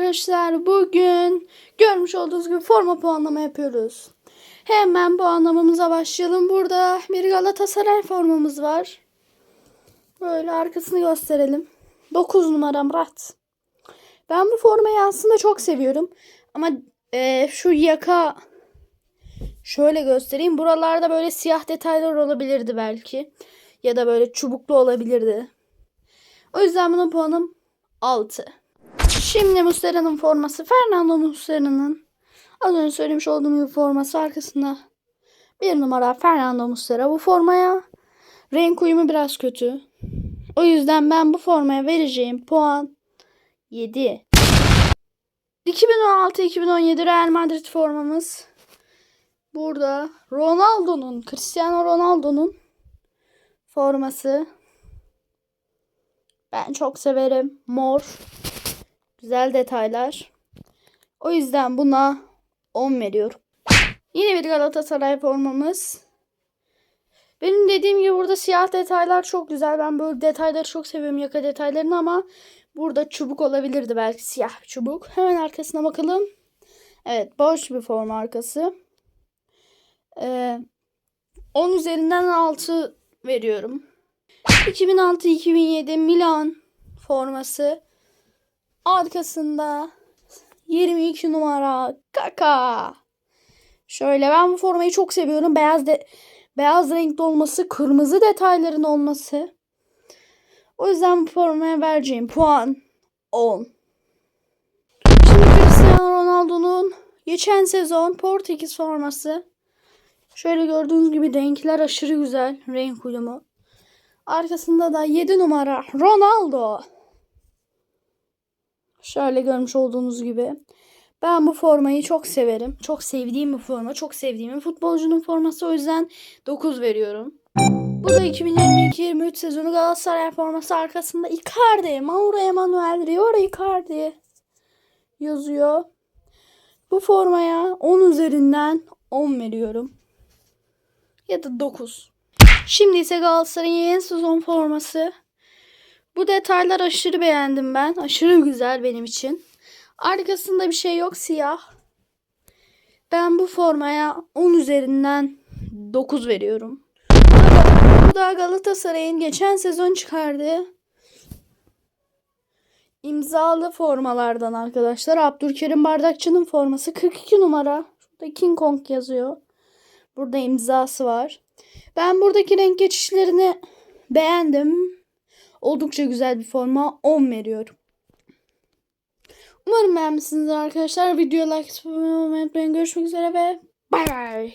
arkadaşlar bugün görmüş olduğunuz gibi forma puanlama yapıyoruz. Hemen puanlamamıza başlayalım. Burada bir Galatasaray formamız var. Böyle arkasını gösterelim. 9 numara Murat. Ben bu formayı aslında çok seviyorum. Ama e, şu yaka şöyle göstereyim. Buralarda böyle siyah detaylar olabilirdi belki. Ya da böyle çubuklu olabilirdi. O yüzden bunun puanım 6. Şimdi Muslera'nın forması Fernando Muslera'nın az önce söylemiş olduğum gibi forması arkasında bir numara Fernando Muslera. Bu formaya renk uyumu biraz kötü. O yüzden ben bu formaya vereceğim puan 7. 2016-2017 Real Madrid formamız. Burada Ronaldo'nun, Cristiano Ronaldo'nun forması. Ben çok severim. Mor. Güzel detaylar. O yüzden buna 10 veriyorum. Yine bir Galatasaray formamız. Benim dediğim gibi burada siyah detaylar çok güzel. Ben böyle detayları çok seviyorum yaka detaylarını ama burada çubuk olabilirdi belki siyah bir çubuk. Hemen arkasına bakalım. Evet boş bir forma arkası. Ee, 10 üzerinden 6 veriyorum. 2006-2007 Milan forması. Arkasında 22 numara Kaka. Şöyle ben bu formayı çok seviyorum. Beyaz de beyaz renkli olması, kırmızı detayların olması. O yüzden bu formaya vereceğim puan 10. Şimdi Cristiano Ronaldo'nun geçen sezon Portekiz forması. Şöyle gördüğünüz gibi renkler aşırı güzel. Renk uyumu. Arkasında da 7 numara Ronaldo. Şöyle görmüş olduğunuz gibi. Ben bu formayı çok severim. Çok sevdiğim bir forma. Çok sevdiğim bir futbolcunun forması. O yüzden 9 veriyorum. Bu da 2022-23 sezonu Galatasaray forması arkasında Icardi, Mauro Emanuel, Rio Icardi yazıyor. Bu formaya 10 üzerinden 10 veriyorum. Ya da 9. Şimdi ise Galatasaray'ın yeni sezon forması. Bu detaylar aşırı beğendim ben. Aşırı güzel benim için. Arkasında bir şey yok siyah. Ben bu formaya 10 üzerinden 9 veriyorum. Bu da Galatasaray'ın geçen sezon çıkardığı imzalı formalardan arkadaşlar. Abdülkerim Bardakçı'nın forması 42 numara. Şurada King Kong yazıyor. Burada imzası var. Ben buradaki renk geçişlerini beğendim. Oldukça güzel bir forma. 10 veriyorum. Umarım beğenmişsinizdir arkadaşlar. Video like, abone olmayı unutmayın. Görüşmek üzere ve bay bay.